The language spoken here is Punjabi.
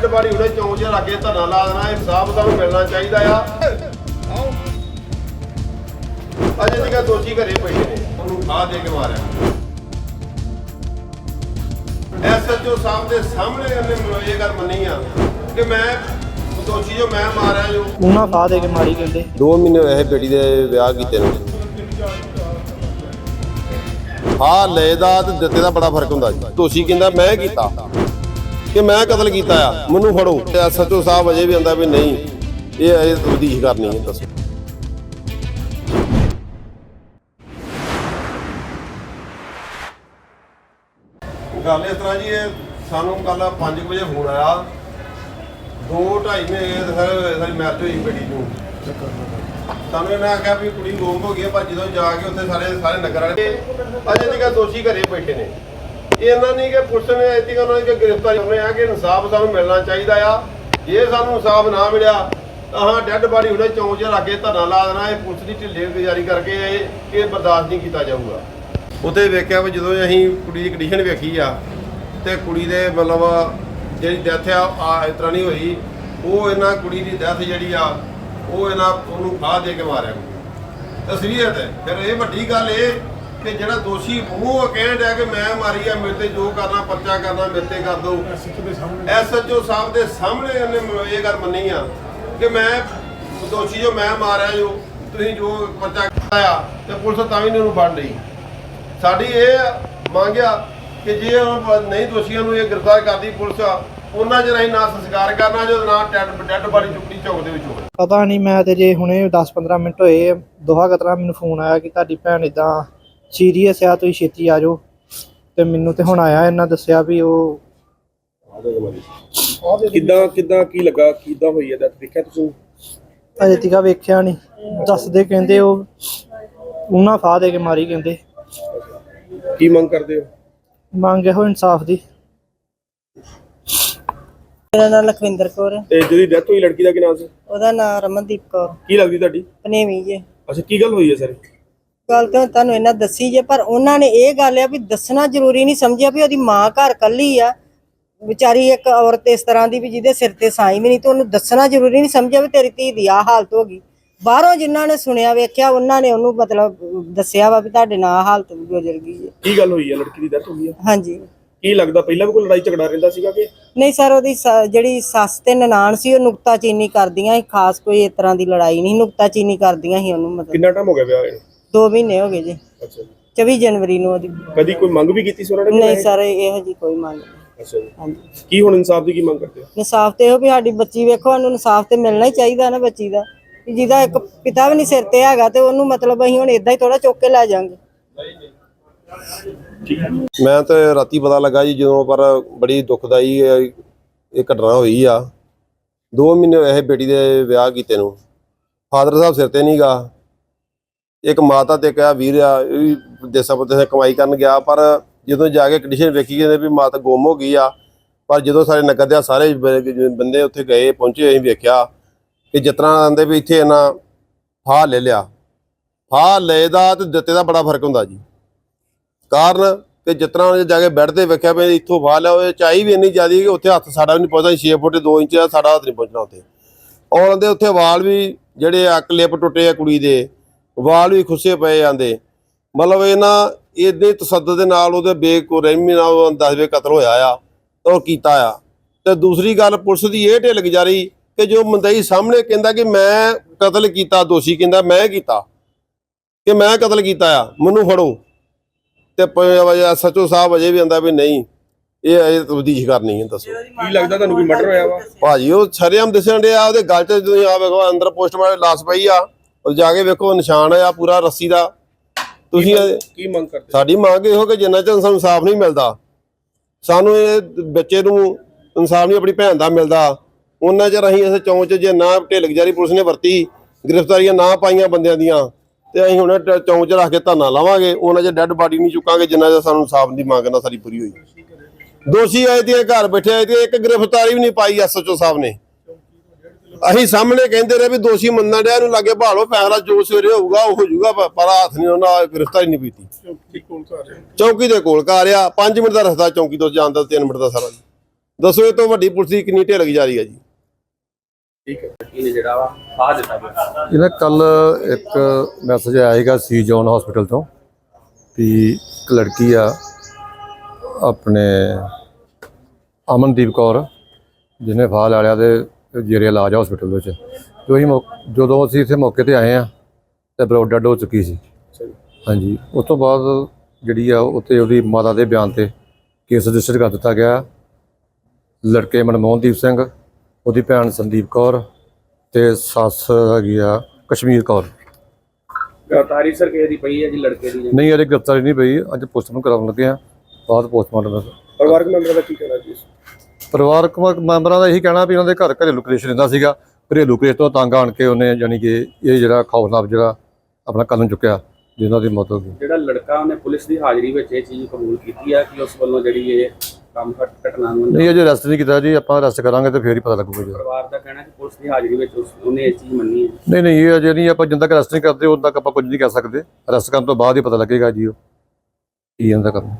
ਡੈੱਡ ਬਾਡੀ ਉਹਨੇ ਚੌਂਕ 'ਚ ਰੱਖ ਕੇ ਧਰਨਾ ਲਾ ਦੇਣਾ ਇਨਸਾਫ ਤੁਹਾਨੂੰ ਮਿਲਣਾ ਚਾਹੀਦਾ ਆ। ਆਓ ਅਜੇ ਤੱਕ ਦੋਸ਼ੀ ਘਰੇ ਪਏ ਨੇ ਉਹਨੂੰ ਖਾ ਦੇ ਕੇ ਮਾਰਿਆ। ਐਸਐਚਓ ਸਾਹਿਬ ਦੇ ਸਾਹਮਣੇ ਉਹਨੇ ਇਹ ਗੱਲ ਮੰਨੀ ਆ ਕਿ ਮੈਂ ਦੋਸ਼ੀ ਜੋ ਮੈਂ ਮਾਰਿਆ ਜੋ। ਉਹਨਾਂ ਫਾ ਦੇ ਕੇ ਮਾਰੀ ਕਹਿੰਦੇ। 2 ਮਹੀਨੇ ਹੋਏ ਬੇਟੀ ਦੇ ਵਿਆਹ ਕੀਤੇ ਨੂੰ। ਹਾਂ ਲੈ ਦਾ ਤੇ ਦਿੱਤੇ ਦਾ ਬੜਾ ਫ਼ਰਕ ਹੁੰਦਾ ਜੀ। ਦੋਸ਼ੀ ਕਹਿੰਦਾ ਮੈਂ ਕੀਤਾ। ਕਿ ਮੈਂ ਕਤਲ ਕੀਤਾ ਆ, ਮੈਨੂੰ ਫੜੋ। ਐਸਐਚਓ ਸਾਹਿਬ ਅਜੇ ਵੀ ਆਂਦਾ ਵੀ ਨਹੀਂ, ਇਹ ਅਜੇ ਤਬਦੀਸ਼ ਕਰਨੀ ਹੈ, ਦੱਸੋ। ਗੱਲ ਇਸ ਤਰ੍ਹਾਂ ਜੀ, ਇਹ ਸਾਨੂੰ ਕੱਲ 5 ਵਜੇ ਫੋਨ ਆਇਆ। ਦੋ ਢਾਈ ਮਹੀਨੇ ਸਰ, ਸਾਡੀ ਮੈਰਿਜ ਹੋਈ ਬੇਟੀ ਨੂੰ ਸਾਨੂੰ ਇਹਨਾਂ ਆਖਿਆ ਵੀ ਕੁੜੀ ਗੋਮ ਹੋ ਗਈ ਹੈ ਪਰ ਜਦੋਂ ਜਾ ਕੇ ਉੱਥੇ ਸਾਰੇ ਸਾਰੇ ਨਗਰ ਵਾਲੇ ਅਜੇ ਤੱਕ ਦੋਸ਼ੀ ਘਰੇ ਬੈਠੇ ਨੇ। ਇਹਨਾਂ ਨਹੀਂ ਕਿ ਪੁਲਿਸ ਨੇ ਅਜੇ ਤੱਕ ਉਹਨਾਂ ਦੀ ਗ੍ਰਿਫਤਾਰੀ ਹੋਣੇ ਆ ਕਿ ਇਨਸਾਫ ਸਾਨੂੰ ਮਿਲਣਾ ਚਾਹੀਦਾ ਆ। ਜੇ ਸਾਨੂੰ ਇਨਸਾਫ ਨਾ ਮਿਲਿਆ, ਤਾਂ ਹਾਂ, ਡੈੱਡ ਬਾਡੀ ਹੁਣੇ ਚੌਂਕ 'ਚ ਰੱਖ ਕੇ ਧਰਨਾ ਲਾ ਦੇਣਾ, ਇਹ ਪੁਲਿਸ ਦੀ ਢਿੱਲੇ ਗੁਜ਼ਾਰੀ ਕਰਕੇ ਇਹ ਇਹ ਬਰਦਾਸ਼ਤ ਨਹੀਂ ਕੀਤਾ ਜਾਊਗਾ। ਉੱਥੇ ਵੇਖਿਆ ਵੀ ਜਦੋਂ ਅਸੀਂ ਕੁੜੀ ਦੀ ਕੰਡੀਸ਼ਨ ਵੇਖੀ ਆ, ਤੇ ਕੁੜੀ ਦੇ ਮਤਲਬ ਜਿਹੜੀ ਡੈਥ ਆ ਆ ਇਸ ਤਰ੍ਹਾਂ ਨਹੀਂ ਹੋਈ। ਉਹ ਇਹਨਾਂ ਕੁੜੀ ਦੀ ਡੈਥ ਜਿਹੜੀ ਆ, ਉਹ ਇਹਨਾਂ ਉਹਨੂੰ ਫਾਹ ਦੇ ਕੇ ਮਾਰਿਆ। ਤਸਵੀਰ ਹੈ ਫਿਰ ਇਹ ਵੱਡੀ ਗੱਲ ਇਹ ਕਿ ਜਿਹੜਾ ਦੋਸ਼ੀ ਮੂੰਹ ਕਹਿਣ ਡਿਆ ਕਿ ਮੈਂ ਮਾਰੀ ਆ ਮੇਰੇ ਤੇ ਜੋ ਕਰਨਾ ਪਰਚਾ ਕਰਨਾ ਮੇਰੇ ਤੇ ਕਰ ਦੋ। ਐਸਐਚਓ ਸਾਹਿਬ ਦੇ ਸਾਹਮਣੇ ਉਹਨੇ ਮੈਨੂੰ ਇਹ ਗੱਲ ਮੰਨੀ ਆ ਕਿ ਮੈਂ ਦੋਸ਼ੀ ਜੋ ਮੈਂ ਮਾਰਿਆ ਜੋ ਤੁਸੀਂ ਜੋ ਪਰਚਾ ਕੀਤਾ ਆ ਤੇ ਪੁਲਿਸ ਤਾਂ ਵੀ ਨਹੀਂ ਉਹਨੂੰ ਫੜ ਲਈ ਸਾਡੀ ਇਹ ਮੰਗ ਆ ਕਿ ਜੇ ਉਹ ਨਹੀਂ ਦੋਸ਼ੀਆਂ ਨੂੰ ਇਹ ਗ੍ਰਿਫਤਾਰ ਕਰਦੀ ਪੁਲਿਸ ਉਹਨਾਂ ਅਸੀਂ ਨਾ ਸੰਸਕਾਰ ਕਰਨਾ ਜੋ ਨਾ ਡੈਡ ਡੈਡ ਬਾਡੀ ਚੁੱਕਣੀ ਚੌਕ ਦੇ ਵਿੱਚ ਹੋਵੇ। ਪਤਾ ਨਹੀਂ ਮੈਂ ਤੇ ਜੇ ਹੁਣੇ 10-15 ਮਿੰਟ ਹੋਏ ਦੋਹਾ ਕਤਰਾ ਮੈਨੂੰ ਫੋਨ ਆਇਆ ਕਿ ਤੁਹਾਡੀ ਭੈਣ ਇਦਾਂ ਸੀਰੀਅਸ ਆ ਤੁਸੀਂ ਛੇਤੀ ਆ ਜਾਓ। ਤੇ ਮੈਨੂੰ ਤੇ ਹੁਣ ਆਇਆ ਇਹਨਾਂ ਦੱਸਿਆ ਵੀ ਉਹ ਕਿੱਦਾਂ ਕਿੱਦਾਂ ਕੀ ਲੱਗਾ? ਕਿੱਦਾਂ ਹੋਈ ਹੈ ਦੇਖਿਆ ਤੁਸੀਂ? ਅਜੇ ਤੀਕਾ ਵੇਖਿਆ ਨਹੀਂ ਦੱਸਦੇ ਕਹਿੰਦੇ ਉਹ ਉਹਨਾਂ ਫਾ ਦੇ ਕੇ ਮਾਰੀ ਕਹਿੰਦੇ। ਕੀ ਮੰਗ ਕਰਦੇ ਹੋ? ਮੰਗ ਇਹੋ ਇਨਸਾਫ ਦੀ। ਮੇਰਾ ਨਾਮ ਲਖਵਿੰਦਰ ਕੌਰ ਹੈ। ਤੇ ਜਿਹਦੀ ਡੈਥ ਹੋਈ ਲੜਕੀ ਦਾ ਕੀ ਨਾਮ ਸੀ? ਉਹਦਾ ਨਾਮ ਰਮਨਦੀਪ ਕੌਰ। ਕੀ ਲੱਗਦੀ ਤੁਹਾਡੀ? ਪਨੇਵੀ ਜੇ। ਅੱਛਾ ਕੀ ਗੱਲ ਹੋਈ ਹੈ ਸਰ? ਗੱਲ ਤਾਂ ਤੁਹਾਨੂੰ ਇਹਨਾਂ ਦੱਸੀ ਜੇ ਪਰ ਉਹਨਾਂ ਨੇ ਇਹ ਗੱਲ ਆ ਵੀ ਦੱਸਣਾ ਜ਼ਰੂਰੀ ਨਹੀਂ ਸਮਝਿਆ ਵੀ ਉਹਦੀ ਮਾਂ ਘਰ ਕੱਲੀ ਆ। ਵਿਚਾਰੀ ਇੱਕ ਔਰਤ ਇਸ ਤਰ੍ਹਾਂ ਦੀ ਵੀ ਜਿਹਦੇ ਸਿਰ ਤੇ ਸਾਈ ਵੀ ਨਹੀਂ ਤੇ ਉਹਨੂੰ ਦੱਸਣਾ ਜ਼ਰੂਰੀ ਨਹੀਂ ਸਮਝਿਆ ਵੀ ਤੇਰੀ ਧੀ ਦੀ ਆ ਹਾਲਤ ਹੋ ਗਈ। ਬਾਹਰੋਂ ਜਿਨ੍ਹਾਂ ਨੇ ਸੁਣਿਆ ਵੇਖਿਆ ਉਹਨਾਂ ਨੇ ਉਹਨੂੰ ਮਤਲਬ ਦੱਸਿਆ ਵਾ ਵੀ ਤੁਹਾਡੇ ਨਾਲ ਹਾਲਤ ਗੁਜ਼ਰ ਗਈ ਹੈ ਕੀ ਗੱਲ ਹੋਈ ਹੈ ਲੜਕੀ ਦੀ ਡੈਥ ਹੋਈ ਹੈ ਹਾਂਜੀ। ਕੀ ਲੱਗਦਾ ਪਹਿਲਾਂ ਵੀ ਕੋਈ ਲੜਾਈ ਝਗੜਾ ਰਹਿੰਦਾ ਸੀਗਾ ਕਿ? ਨਹੀਂ ਸਰ ਉਹਦੀ ਸ- ਜਿਹੜੀ ਸੱਸ ਤੇ ਨਨਾਣ ਸੀ ਉਹ ਨੁਕਤਾਚੀਨੀ ਕਰਦੀਆਂ ਸੀ ਖਾਸ ਕੋਈ ਇਸ ਤਰ੍ਹਾਂ ਦੀ ਲੜਾਈ ਨਹੀਂ ਨੁਕਤਾਚੀਨੀ ਕਰਦੀਆਂ ਸੀ ਉਹਨੂੰ ਮਤਲਬ। ਕਿੰਨਾ ਟਾਈਮ ਹੋ ਗਿਆ ਵਿਆਹ ਨੂੰ? 2 ਮਹੀਨੇ ਹੋ ਗਏ ਜੀ। ਅੱਛਾ ਜੀ। 24 ਜਨਵਰੀ ਨੂੰ ਉਹਦੀ। ਕਦੀ ਕੋਈ ਮੰਗ ਵੀ ਕੀਤੀ ਸੀ ਉਹਨਾਂ ਨੇ? ਨਹੀਂ ਸਰ ਇਹੋ ਜੀ ਕੋਈ ਮੰਗ ਨਹੀਂ। ਅੱਛਾ ਜੀ। ਹਾਂਜੀ। ਕੀ ਹੁਣ ਇਨਸਾਫ ਦੀ ਕੀ ਮੰਗ ਕਰਦੇ ਹੋ? ਇਨਸਾਫ ਤੇ ਇਹੋ ਵੀ ਸਾਡੀ ਬੱਚੀ ਵੇਖੋ ਸਾਨੂੰ ਇਨਸਾਫ ਤੇ ਮਿਲਣਾ ਹੀ ਚਾਹੀਦਾ ਨਾ ਬੱਚੀ ਦਾ। ਵੀ ਜਿਹਦਾ ਇੱਕ ਪਿਤਾ ਵੀ ਨਹੀਂ ਸਿਰ ਤੇ ਹੈਗਾ ਤੇ ਉਹਨੂੰ ਮਤਲਬ ਅਸੀਂ ਹੁਣ ਇਦਾਂ ਹੀ ਥੋੜਾ ਚੁੱਕ ਕੇ ਲੈ ਜਾਾਂਗੇ ਮੈਂ ਤੇ ਰਾਤੀ ਪਤਾ ਲੱਗਾ ਜੀ ਜਦੋਂ ਪਰ ਬੜੀ ਦੁਖਦਾਈ ਇਹ ਇਹ ਘਟਨਾ ਹੋਈ ਆ। 2 ਮਹੀਨੇ ਹੋਏ ਇਹ ਬੇਟੀ ਦੇ ਵਿਆਹ ਕੀਤੇ ਨੂੰ। ਫਾਦਰ ਸਾਹਿਬ ਸਿਰ ਤੇ ਨਹੀਂਗਾ ਇੱਕ ਮਾਤਾ ਤੇ ਕਿਹਾ ਵੀਰ ਆ, ਇਹ ਵੀ ਦੇਸਾਂ ਪਰਦੇਸਾਂ ਕਮਾਈ ਕਰਨ ਗਿਆ, ਪਰ ਜਦੋਂ ਜਾ ਕੇ ਕੰਡੀਸ਼ਨ ਵੇਖੀ ਕਹਿੰਦੇ ਵੀ ਮਾਤਾ ਗੁੰਮ ਹੋ ਗਈ ਆ, ਪਰ ਜਦੋਂ ਸਾਰੇ ਨਗਰ ਦੇ ਸਾਰੇ ਬ- ਬੰਦੇ ਉੱਥੇ ਗਏ, ਪਹੁੰਚੇ, ਅਸੀਂ ਵੇਖਿਆ ਕਿ ਜਿਤਨਾ ਆਂਦੇ ਵੀ ਇੱਥੇ ਇਹਨਾਂ ਫਾਹ ਲੈ ਲਿਆ। ਫਾਹ ਲਏ ਦਾ ਤੇ ਦਿੱਤੇ ਦਾ ਬੜਾ ਫ਼ਰਕ ਹੁੰਦਾ ਜੀ। ਕਾਰਨ ਕਿ ਜਿਤਨਾ ਉਹਨੇ ਜਾ ਕੇ ਬੈੱਡ ਤੇ ਵੇਖਿਆ ਵੀ ਇੱਥੋਂ ਫਾਹ ਲਿਆ ਉਹ ਚਾਈ ਵੀ ਇੰਨੀ ਜ਼ਿਆਦੀ ਕਿ ਉੱਥੇ ਹੱਥ ਸਾਡਾ ਵੀ ਨਹੀਂ ਪਹੁੰਚਦਾ 6 ਫੁੱਟ 2 ਇੰਚ ਦਾ ਸਾਡਾ ਹੱਥ ਨਹੀਂ ਪਹੁੰਚਣਾ ਉੱਥੇ। ਔਰ ਉਹਦੇ ਉੱਥੇ ਵਾਲ ਵੀ ਜਿਹੜੇ ਆ, ਕਲਿੱਪ ਟੁੱਟੇ ਆ ਕੁੜੀ ਦੇ ਵਾਲ ਵੀ ਖੁੱਸੇ ਪਏ ਜਾਂਦੇ। ਮਤਲਬ ਇਹਨਾਂ ਇਹਦੇ ਤਸੱਦਦ ਦੇ ਨਾਲ ਉਹਦੇ ਬੇਕੁਰਹਿਮੀ ਨਾਲ ਉਹ ਦੱਸਵੇ ਕਤਲ ਹੋਇਆ ਆ ਤੇ ਉਹ ਕੀਤਾ ਆ। ਤੇ ਦੂਸਰੀ ਗੱਲ ਪੁਲਿਸ ਦੀ ਇਹ ਢਿੱਲ ਗੁਜ਼ਾਰੀ ਕਿ ਜੋ ਮੰਦਈ ਸਾਹਮਣੇ ਕਹਿੰਦਾ ਕਿ ਮੈਂ ਕਤਲ ਕੀਤਾ ਦੋਸ਼ੀ ਕਹਿੰਦਾ ਮੈਂ ਕੀਤਾ ਕਿ ਮੈਂ ਕਤਲ ਕੀਤਾ ਆ ਮੈਨੂੰ ਫੜੋ। ਤੇ ਸੱਚੋ ਸਾਹਿਬ ਅਜੇ ਵੀ ਆਂਦਾ ਵੀ ਨਹੀਂ ਇਹ ਅਜੇ ਤਬਦੀਸ਼ ਕਰਨੀ ਹੈ ਦੱਸੋ। ਕੀ ਲੱਗਦਾ ਤੁਹਾਨੂੰ ਕੋਈ ਮਰਡਰ ਹੋਇਆ ਵਾ? ਭਾਜੀ ਉਹ ਸ਼ਰੇਆਮ ਦਿਸਣ ਡਿਆ ਉਹਦੇ ਗਲ 'ਚ ਤੁਸੀਂ ਆ ਵੇਖੋ ਅੰਦਰ ਪੋਸਟਮਾਰਟਮ ਲਾਸ ਪਈ ਆ ਉਹ ਜਾ ਕੇ ਵੇਖੋ ਨਿਸ਼ਾਨ ਆ ਪੂਰਾ ਰੱਸੀ ਦਾ। ਤੁਸੀਂ ਕੀ ਮੰਗ ਕਰਦੇ? ਸਾਡੀ ਮੰਗ ਇਹੋ ਕਿ ਜਿੰਨਾ ਚਿਰ ਸਾਨੂੰ ਇਨਸਾਫ ਨਹੀਂ ਮਿਲਦਾ ਸਾਨੂੰ ਇਹ ਬੱਚੇ ਨੂੰ ਇਨਸਾਫ ਨਹੀਂ ਆਪਣੀ ਭੈਣ ਦਾ ਮਿਲਦਾ। ਉਹਨਾਂ ਚਿਰ ਅਸੀਂ ਇਸ ਚੌਂਚ 'ਚ ਜੇ ਨਾ ਢਿੱਲ ਗੁਜ਼ਾਰੀ ਪੁਲਿਸ ਨੇ ਵਰਤੀ ਗ੍ਰਿਫਤਾਰੀਆਂ ਨਾ ਪਾਈਆਂ ਬੰਦਿਆਂ ਦੀਆਂ ਤੇ ਅਸੀਂ ਹੁਣ ਚੌਂਚ 'ਚ ਰੱਖ ਕੇ ਧਰਨਾ ਲਾਵਾਂਗੇ। ਉਹਨਾਂ ਚਿਰ ਡੈੱਡ ਬਾਡੀ ਨਹੀਂ ਚੁੱਕਾਂਗੇ ਜਿੰਨਾ ਚਿਰ ਸਾਨੂੰ ਇਨਸਾਫ ਦੀ ਮੰਗ ਨਾ ਸਾਡੀ ਪੂਰੀ ਹੋਈ। ਦੋਸ਼ੀ ਆਏ ਤੇ ਘਰ ਬੈਠੇ ਆਏ ਤੇ ਇੱਕ ਗ੍ਰਿਫਤਾਰੀ ਵੀ ਨਹੀਂ ਪਾਈ ਐਸਐਚਓ ਸਾਹਿਬ ਨੇ। ਅਸੀਂ ਸਾਹਮਣੇ ਕਹਿੰਦੇ ਰਹੇ ਵੀ ਦੋਸ਼ੀ ਮੰਨਣ ਡਿਆ ਇਹਨੂੰ ਲਾਗੇ ਭਾਲੋ ਫੈਸਲਾ ਜੋ ਸਵੇਰੇ ਹੋਊਗਾ ਉਹ ਹੋ ਜਾਊਗਾ ਪਰ ਹੱਥ ਨਹੀਂ ਉਹਨਾਂ ਗ੍ਰਿਫਤਾਰੀ ਨਹੀਂ ਪੀਤੀ। ਚੌਕੀ ਦੇ ਕੋਲ ਘਰ ਆ 5 ਮਿੰਟ ਦਾ ਰਸਤਾ ਚੌਕੀ ਤੋਂ ਜਾਣ ਦਾ 3 ਮਿੰਟ ਦਾ ਸਾਰਾ ਦੱਸੋ ਇਹ ਤੋਂ ਵੱਡੀ ਪੁਲਿਸ ਦੀ ਕਿੰਨੀ ਢਿੱਲ ਜੀ? ਠੀਕ ਹੈ ਇਹਨੇ ਜਿਹੜਾ ਵਾ? ਫਾਹ ਦਿੱਤਾ ਗਿਆ ਇਹਨਾਂ ਕੱਲ ਇੱਕ ਮੈਸੇਜ ਆਇਆ ਸੀਗਾ ਸੀ ਜੋਨ ਹਸਪੀਟਲ ਤੋਂ ਵੀ ਇੱਕ ਲੜਕੀ ਆ ਆਪਣੇ ਅਮਨਦੀਪ ਕੌਰ ਜਿਹਨੇ ਫਾਹ ਲੈ ਲਿਆ ਤੇ ਜੇਰੇ ਇਲਾਜ ਹਸਪੀਟਲ ਵਿੱਚ। ਜੋ ਅਸੀਂ ਜਦੋਂ ਅਸੀਂ ਇੱਥੇ ਮੌਕੇ ਤੇ ਆਏ ਆ ਤੇ ਬਲੱਡ ਡੈਡ ਹੋ ਚੁੱਕੀ ਸੀ। ਹਾਂਜੀ। ਉਸ ਤੋਂ ਬਾਅਦ ਜਿਹੜੀ ਆ ਉੱਤੇ ਉਹਦੀ ਮਾਤਾ ਦੇ ਬਿਆਨ ਤੇ ਕੇਸ ਰਜਿਸਟਰ ਕਰ ਦਿੱਤਾ ਗਿਆ। ਲੜਕੇ ਮਨਮੋਹਨਦੀਪ ਸਿੰਘ ਉਹਦੀ ਭੈਣ ਸੰਦੀਪ ਕੌਰ ਤੇ ਸੱਸ ਹੈਗੀ ਆ ਕਸ਼ਮੀਰ ਕੌਰ। ਗ੍ਰਿਫਤਾਰੀ ਸਰ ਕਿਸੇ ਦੀ ਪਈ ਹੈ ਜੀ ਲੜਕੇ ਦੀ? ਨਹੀਂ ਅਜੇ ਗ੍ਰਿਫਤਾਰੀ ਨਹੀਂ ਪਈ। ਅੱਜ ਪੋਸਟਮਾਰਟਮ ਕਰਾਉਣ ਲੱਗੇ ਆ। ਬਾਅਦ ਪੋਸਟਮਾਰਟਮ ਪਰਿਵਾਰਕ ਮੈਂਬਰਾਂ ਦਾ ਕੀ ਕਹਿਣਾ ਜੀ? ਪਰਿਵਾਰਕ ਮੈਂਬਰਾਂ ਦਾ ਇਹੀ ਕਹਿਣਾ ਵੀ ਉਹਨਾਂ ਦੇ ਘਰ ਘਰੇਲੂ ਕਲੇਸ਼ ਰਹਿੰਦਾ ਸੀਗਾ। ਘਰੇਲੂ ਕਲੇਸ਼ ਤੋਂ ਤੰਗ ਆਣ ਕੇ ਉਹਨੇ ਯਾਨੀ ਕਿ ਇਹ ਜਿਹੜਾ ਖੌਫਨਾਕ ਜਿਹੜਾ ਆਪਣਾ ਕਦਮ ਚੁੱਕਿਆ ਜਿਨ੍ਹਾਂ ਦੀ ਮੌਤ ਹੋ ਗਈ। ਜਿਹੜਾ ਲੜਕਾ ਉਹਨੇ ਪੁਲਿਸ ਦੀ ਹਾਜ਼ਰੀ ਵਿੱਚ ਇਹ ਚੀਜ਼ ਕਬੂਲ ਕੀਤੀ ਹੈ ਕਿ ਉਸ ਵੱਲੋਂ ਜਿਹੜੀ ਇਹ ਕੰਮ ਘਟ- ਘਟਨਾ ਨੂੰ ਨਹੀਂ ਅਜੇ ਅਰੈਸਟ ਨਹੀਂ ਕੀਤਾ ਜੀ ਆਪਾਂ ਅਰੈਸਟ ਕਰਾਂਗੇ ਤੇ ਫੇਰ ਹੀ ਪਤਾ ਲੱਗੂਗਾ ਜੀ। ਪਰਿਵਾਰ ਦਾ ਕਹਿਣਾ ਕਿ ਪੁਲਿਸ ਦੀ ਹਾਜ਼ਰੀ ਵਿੱਚ ਉਸ- ਉਹਨੇ ਇਹ ਚੀਜ਼ ਮੰਨੀ ਹੈ। ਨਹੀਂ ਨਹੀਂ ਇਹ ਅਜੇ ਨਹੀਂ ਆਪਾਂ ਜਿੰਦਾ ਤੱਕ ਅਰੈਸਟ ਨਹੀਂ ਕਰਦੇ ਉਦੋਂ ਤੱਕ ਆਪਾਂ ਕੁਝ ਨਹੀਂ ਕਹਿ ਸਕਦੇ। ਅਰੈਸਟ ਕਰਨ ਤੋਂ ਬਾਅਦ ਹੀ ਪਤਾ ਲੱਗੇਗਾ ਜੀ ਉਹ ਕੀ ਇਹਨਾਂ ਦਾ ਕੰਮ।